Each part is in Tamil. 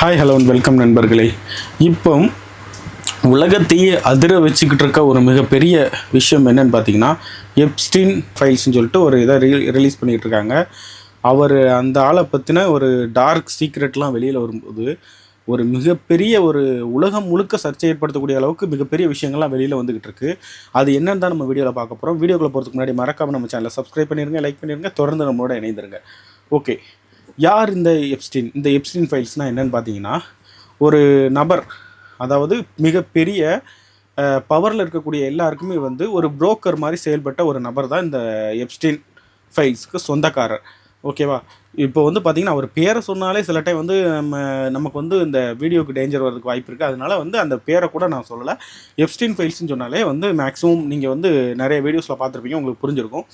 ஹாய் ஹலோ வெல்கம் நண்பர்களே. இப்போ உலகத்தையே அதிர வச்சுக்கிட்டு இருக்க ஒரு மிகப்பெரிய விஷயம் என்னன்னு பார்த்தீங்கன்னா எப்ஸ்டீன் ஃபைல்ஸ்னு சொல்லிட்டு ஒரு இதை ரீ ரிலீஸ் பண்ணிகிட்டு இருக்காங்க. அவர் அந்த ஆளை பற்றின ஒரு டார்க் சீக்ரெட்லாம் வெளியில் வரும்போது ஒரு மிகப்பெரிய ஒரு உலகம் முழுக்க சர்ச்சை ஏற்படுத்தக்கூடிய அளவுக்கு மிகப்பெரிய விஷயங்கள்லாம் வெளியில் வந்துகிட்டு இருக்கு. அது என்னன்னு தான் நம்ம வீடியோவில் பார்க்க போகிறோம் வீடியோக்குள்ளே போகிறதுக்கு முன்னாடி மறக்காம நம்ம சேனலை சப்ஸ்கிரைப் பண்ணிருங்க லைக் பண்ணிருங்க தொடர்ந்து நம்மளோட இணைந்துருங்க. ஓகே யார் இந்த எப்ஸ்டின் இந்த எப்ஸ்டின் ஃபைல்ஸ்னால் என்னென்னு பார்த்தீங்கன்னா ஒரு நபர் அதாவது மிகப்பெரிய பவரில் இருக்கக்கூடிய எல்லாருக்குமே வந்து ஒரு புரோக்கர் மாதிரி செயல்பட்ட ஒரு நபர் தான் இந்த எப்ஸ்டின் ஃபைல்ஸ்க்கு சொந்தக்காரர். ஓகேவா இப்போ வந்து பார்த்தீங்கன்னா அவர் பேரை சொன்னாலே சில டைம் வந்து நம்ம நமக்கு வந்து இந்த வீடியோக்கு டேஞ்சர் வரதுக்கு வாய்ப்பு இருக்குது அதனால வந்து அந்த பேரை கூட நான் சொல்லலை. எப்ஸ்டின் ஃபைல்ஸ்னு சொன்னாலே வந்து மேக்ஸிமம் நீங்கள் வந்து நிறைய வீடியோஸில் பார்த்துருப்பீங்க உங்களுக்கு புரிஞ்சிருக்கும்.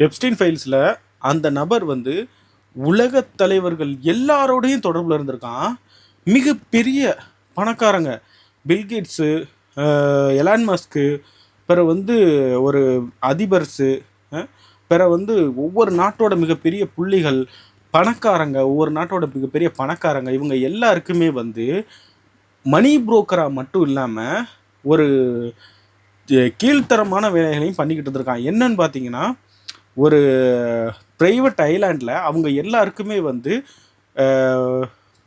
எப்ஸ்டின் ஃபைல்ஸில் அந்த நபர் வந்து உலக தலைவர்கள் எல்லாரோடையும் தொடர்பில் இருந்திருக்கான். மிகப்பெரிய பணக்காரங்க. பில்கேட்ஸு எலான் மஸ்க்கு பிற வந்து ஒரு அதிபர்ஸு பிற வந்து ஒவ்வொரு நாட்டோட மிகப்பெரிய புள்ளிகள் பணக்காரங்க ஒவ்வொரு நாட்டோட மிகப்பெரிய பணக்காரங்க இவங்க எல்லாருக்குமே வந்து மணி புரோக்கராக மட்டும் இல்லாமல் ஒரு கீழ்த்தரமான வேலைகளையும் பண்ணிக்கிட்டு இருந்திருக்கான். என்னன்னு பார்த்தீங்கன்னா ஒரு ப்ரைவேட் ஐலாண்டில் அவங்க எல்லாருக்குமே வந்து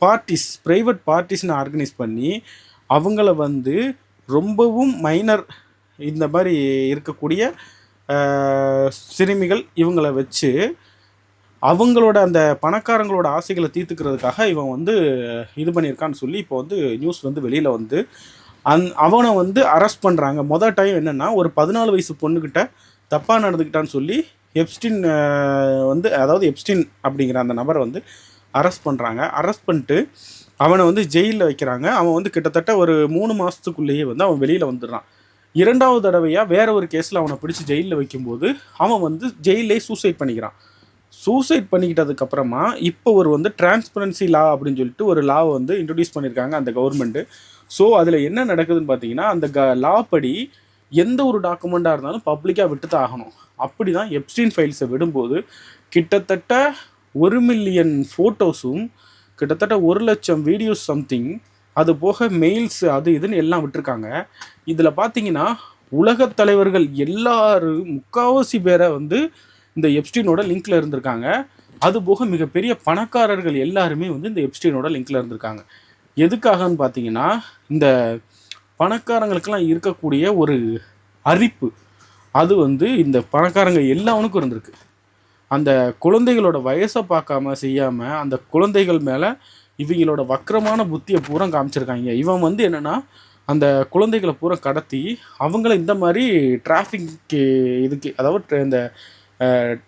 பார்ட்டிஸ் ப்ரைவேட் பார்ட்டிஸ்னு ஆர்கனைஸ் பண்ணி அவங்கள வந்து ரொம்பவும் மைனர் இந்த மாதிரி இருக்கக்கூடிய சிறுமிகள் இவங்களை வச்சு அவங்களோட அந்த பணக்காரங்களோட ஆசைகளை தீர்த்துக்கிறதுக்காக இவன் வந்து இது பண்ணியிருக்கான்னு சொல்லி இப்போ வந்து நியூஸ் வந்து வெளியில் வந்து அந் அவனை வந்து அரெஸ்ட் பண்ணுறாங்க மொதல் டைம் என்னென்னா ஒரு பதினாலு வயசு பொண்ணுக்கிட்ட தப்பாக நடந்துக்கிட்டான்னு சொல்லி எப்ஸ்டின் வந்து அதாவது எப்ஸ்டின் அப்படிங்கிற அந்த நபரை வந்து அரெஸ்ட் பண்ணுறாங்க அரெஸ்ட் பண்ணிட்டு அவனை வந்து ஜெயிலில் வைக்கிறாங்க. அவன் வந்து கிட்டத்தட்ட ஒரு மூணு மாதத்துக்குள்ளேயே வந்து அவன் வெளியில் வந்துடுறான். இரண்டாவது தடவையாக வேற ஒரு கேஸில் அவனை பிடிச்சி ஜெயிலில் வைக்கும்போது அவன் வந்து ஜெயிலே சூசைட் பண்ணிக்கிறான். சூசைட் பண்ணிக்கிட்டதுக்கப்புறமா இப்போ ஒரு வந்து டிரான்ஸ்பரன்சி லா அப்படின்னு சொல்லிட்டு ஒரு லாவை வந்து இன்ட்ரடியூஸ் பண்ணியிருக்காங்க அந்த கவர்மெண்ட்டு ஸோ அதில் என்ன நடக்குதுன்னு பார்த்தீங்கன்னா அந்த க லா படி எந்த ஒரு டாக்குமெண்ட்டாக இருந்தாலும் பப்ளிக்காக விட்டு தான் ஆகணும். அப்படி தான் எப்ஸ்டீன் ஃபைல்ஸை விடும்போது கிட்டத்தட்ட ஒரு மில்லியன் ஃபோட்டோஸும் கிட்டத்தட்ட ஒரு லட்சம் வீடியோஸ் சம்திங் அது போக மெயில்ஸ் அது இதுன்னு எல்லாம் விட்டுருக்காங்க. இதில் பார்த்தீங்கன்னா உலகத் தலைவர்கள் எல்லாரும் முக்காவாசி பேரை வந்து இந்த எப்ஸ்டீனோட லிங்க்ல இருந்திருக்காங்க. அது போக மிகப்பெரிய பணக்காரர்கள் எல்லாருமே வந்து இந்த எப்ஸ்டீனோட லிங்க்ல இருந்திருக்காங்க. எதுக்காகன்னு பார்த்தீங்கன்னா இந்த பணக்காரங்களுக்கெல்லாம் இருக்கக்கூடிய ஒரு அரிப்பு அது வந்து இந்த பணக்காரங்க எல்லாவனுக்கும் இருந்திருக்கு. அந்த குழந்தைகளோட வயசை பார்க்காம செய்யாமல் அந்த குழந்தைகள் மேலே இவங்களோட வக்கரமான புத்தியை பூரா காமிச்சிருக்காங்க. இவன் வந்து என்னென்னா அந்த குழந்தைகளை பூரா கடத்தி அவங்கள இந்த மாதிரி டிராஃபிக்கு இதுக்கு அதாவது இந்த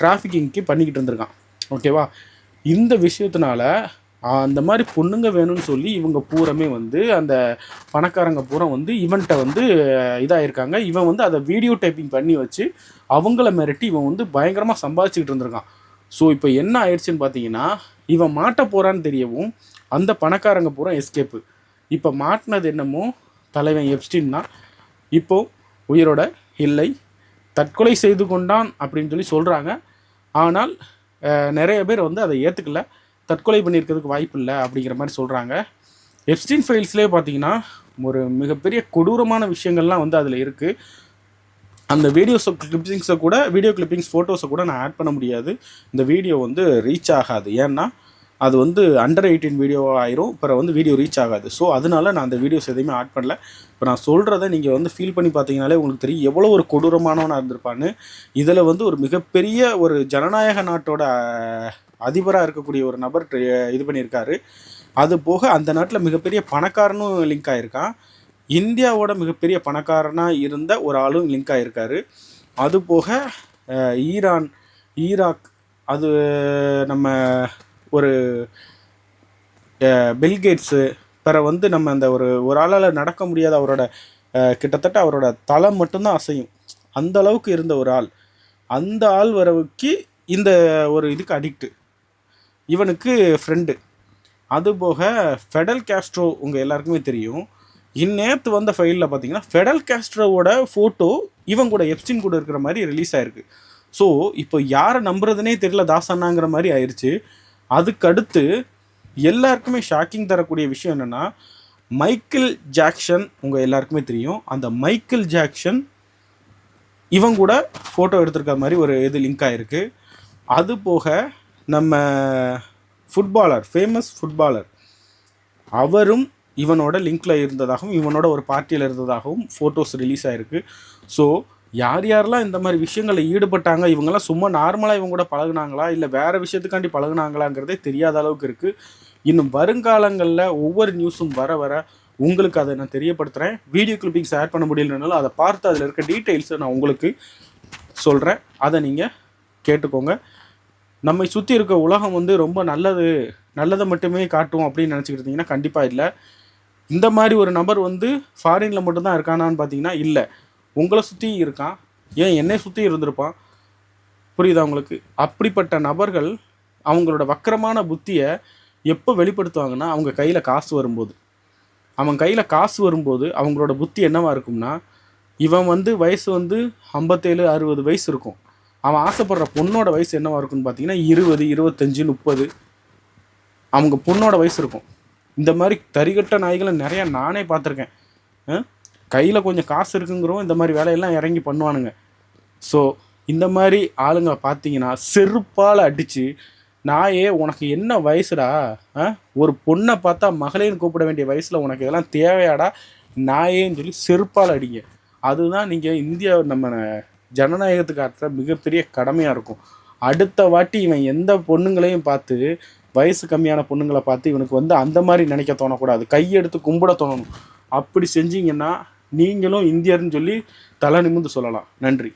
டிராஃபிக்கிங்க்கு பண்ணிக்கிட்டு இருந்திருக்கான். ஓகேவா? இந்த விஷயத்தினால அந்த மாதிரி பொண்ணுங்க வேணும்னு சொல்லி இவங்க பூரமே வந்து அந்த பணக்காரங்க பூரா வந்து இவன்கிட்ட வந்து இதாகிருக்காங்க இவன் வந்து அதை வீடியோ டைப்பிங் பண்ணி வச்சு அவங்கள மிரட்டி இவன் வந்து பயங்கரமாக சம்பாதிச்சுக்கிட்டு இருந்திருக்கான். ஸோ இப்போ என்ன ஆயிடுச்சுன்னு பார்த்தீங்கன்னா இவன் மாட்ட போகிறான்னு தெரியவும் அந்த பணக்காரங்க பூரா எஸ்கேப்பு இப்போ மாட்டினது என்னமோ தலைவன் எப்ஸ்டின் தான். இப்போ உயிரோட இல்லை. தற்கொலை செய்து கொண்டான் அப்படின்னு சொல்லி சொல்கிறாங்க ஆனால் நிறைய பேர் வந்து அதை ஏற்றுக்கல தற்கொலை பண்ணியிருக்கிறதுக்கு வாய்ப்பு இல்லை அப்படிங்கிற மாதிரி சொல்கிறாங்க எப்ஸ்டின் ஃபைல்ஸ்லேயே பார்த்தீங்கன்னா ஒரு மிகப்பெரிய கொடூரமான விஷயங்கள்லாம் வந்து அதில் இருக்குது அந்த வீடியோஸை கிளிப்பிங்ஸை கூட வீடியோ கிளிப்பிங்ஸ் ஃபோட்டோஸை கூட நான் ஆட் பண்ண முடியாது. இந்த வீடியோ வந்து ரீச் ஆகாது. ஏன்னா அது வந்து அண்டர் எயிட்டீன் வீடியோ ஆயிரும். அப்புறம் வந்து வீடியோ ரீச் ஆகாது. ஸோ அதனால நான் அந்த வீடியோஸ் எதையுமே ஆட் பண்ணல. இப்போ நான் சொல்கிறத நீங்கள் வந்து ஃபீல் பண்ணி பார்த்தீங்கனாலே உங்களுக்கு தெரியும். எவ்வளோ ஒரு கொடூரமானவனாக இருந்திருப்பான்னு. இதில் வந்து ஒரு மிகப்பெரிய ஒரு ஜனநாயக நாட்டோட அதிபராக இருக்கக்கூடிய ஒரு நபர் இது பண்ணியிருக்காரு. அது போக அந்த நாட்டில் மிகப்பெரிய பணக்காரனும் லிங்க் ஆகிருக்கான் இந்தியாவோட மிகப்பெரிய பணக்காரனாக இருந்த ஒரு ஆளும் லிங்க் ஆகியிருக்காரு அது போக ஈரான் ஈராக் அது நம்ம ஒரு பில்கேட்ஸு பிற வந்து நம்ம அந்த ஒரு ஒரு ஆளால் நடக்க முடியாத அவரோட கிட்டத்தட்ட அவரோட தலை மட்டும்தான் அசையும். அந்த அளவுக்கு இருந்த ஒரு ஆள். அந்த ஆள் வரவுக்கு இந்த ஒரு இதுக்கு அடிக்ட்டு இவனுக்கு ஃப்ரெண்டு அது போக ஃபெடல் கேஸ்ட்ரோ உங்கள் எல்லாருக்குமே தெரியும். இந்நேற்று வந்த ஃபைலில் பார்த்தீங்கன்னா ஃபெடல் கேஸ்ட்ரோவோட ஃபோட்டோ இவன் கூட எப்ஸ்டின் கூட இருக்கிற மாதிரி ரிலீஸ் ஆயிருக்கு. ஸோ இப்போ யாரை நம்புறதுனே தெரியல தாசண்ணாங்கிற மாதிரி ஆயிடுச்சு அதுக்கடுத்து எல்லாருக்குமே ஷாக்கிங் தரக்கூடிய விஷயம் என்னென்னா மைக்கேல் ஜாக்சன் உங்கள் எல்லாருக்குமே தெரியும். அந்த மைக்கேல் ஜாக்சன் இவன் கூட ஃபோட்டோ எடுத்திருக்க மாதிரி ஒரு இது லிங்க் ஆகிருக்கு அது போக நம்ம ஃபுட்பாலர் ஃபேமஸ் ஃபுட்பாலர் அவரும் இவனோட லிங்க்கில் இருந்ததாகவும் இவனோட ஒரு பார்ட்டியில் இருந்ததாகவும் ஃபோட்டோஸ் ரிலீஸ் ஆயிருக்கு. ஸோ யார் யாரெல்லாம் இந்த மாதிரி விஷயங்களில் ஈடுபட்டாங்க இவங்கெல்லாம் சும்மா நார்மலாக இவங்க கூட பழகுனாங்களா இல்லை வேறு விஷயத்துக்காண்டி பழகுனாங்களாங்கிறதே தெரியாத அளவுக்கு இருக்குது இன்னும் வருங்காலங்களில் ஒவ்வொரு நியூஸும் வர வர உங்களுக்கு அதை நான் தெரியப்படுத்துகிறேன் வீடியோ கிளிப்பிங் ஷேர் பண்ண முடியலனாலும் அதை பார்த்து அதில் இருக்க டீட்டெயில்ஸை நான் உங்களுக்கு சொல்கிறேன் அதை நீங்கள் கேட்டுக்கோங்க. நம்மை சுற்றி இருக்க உலகம் வந்து ரொம்ப நல்லது நல்லதை மட்டுமே காட்டும் அப்படின்னு நினச்சிக்கிட்டு இருந்தீங்கன்னா கண்டிப்பாக இல்லை. இந்த மாதிரி ஒரு நபர் வந்து ஃபாரினில் மட்டும்தான் இருக்கானான்னு பார்த்தீங்கன்னா இல்லை. உங்களை சுற்றி இருக்கான். ஏன் என்னை சுற்றி இருந்திருப்பான்? புரியுதா உங்களுக்கு? அப்படிப்பட்ட நபர்கள் அவங்களோட வக்கரமான புத்தியை எப்போ வெளிப்படுத்துவாங்கன்னா அவங்க கையில் காசு வரும்போது. அவன் கையில் காசு வரும்போது அவங்களோட புத்தி என்னவாக இருக்கும்னா இவன் வந்து வயசு வந்து ஐம்பத்தேழு அறுபது வயசு இருக்கும். அவன் ஆசைப்படுற பொண்ணோட வயசு என்னவா இருக்கும்னு பார்த்தீங்கன்னா இருபது இருபத்தஞ்சு முப்பது. அவங்க பொண்ணோட வயசு இருக்கும். இந்த மாதிரி தரிகட்ட நாய்களை நிறையா நானே பார்த்துருக்கேன். கையில் கொஞ்சம் காசு இருக்குங்கிறோம் இந்த மாதிரி வேலையெல்லாம் இறங்கி பண்ணுவானுங்க. ஸோ இந்த மாதிரி ஆளுங்க பார்த்தீங்கன்னா செருப்பால் அடித்து நாயே உனக்கு என்ன வயசுடா? ஆ? ஒரு பொண்ணை பார்த்தா மகளேன்னு கூப்பிட வேண்டிய வயசில் உனக்கு இதெல்லாம் தேவையாடா? நாயேன்னு சொல்லி செருப்பால் அடிங்க. அதுதான் நீங்கள் இந்தியா நம்ம ஜனநாயகத்துக்கு ஆற்ற மிகப்பெரிய கடமையாக இருக்கும். அடுத்த வாட்டி இவன் எந்த பொண்ணுங்களையும் பார்த்து வயசு கம்மியான பொண்ணுங்களை பார்த்து இவனுக்கு வந்து அந்த மாதிரி நினைக்க தோணக்கூடாது. கையெடுத்து கும்பிட தோணணும். அப்படி செஞ்சீங்கன்னா நீங்களும் இந்தியர்னு சொல்லி தலை நிமிர்ந்து சொல்லலாம். நன்றி.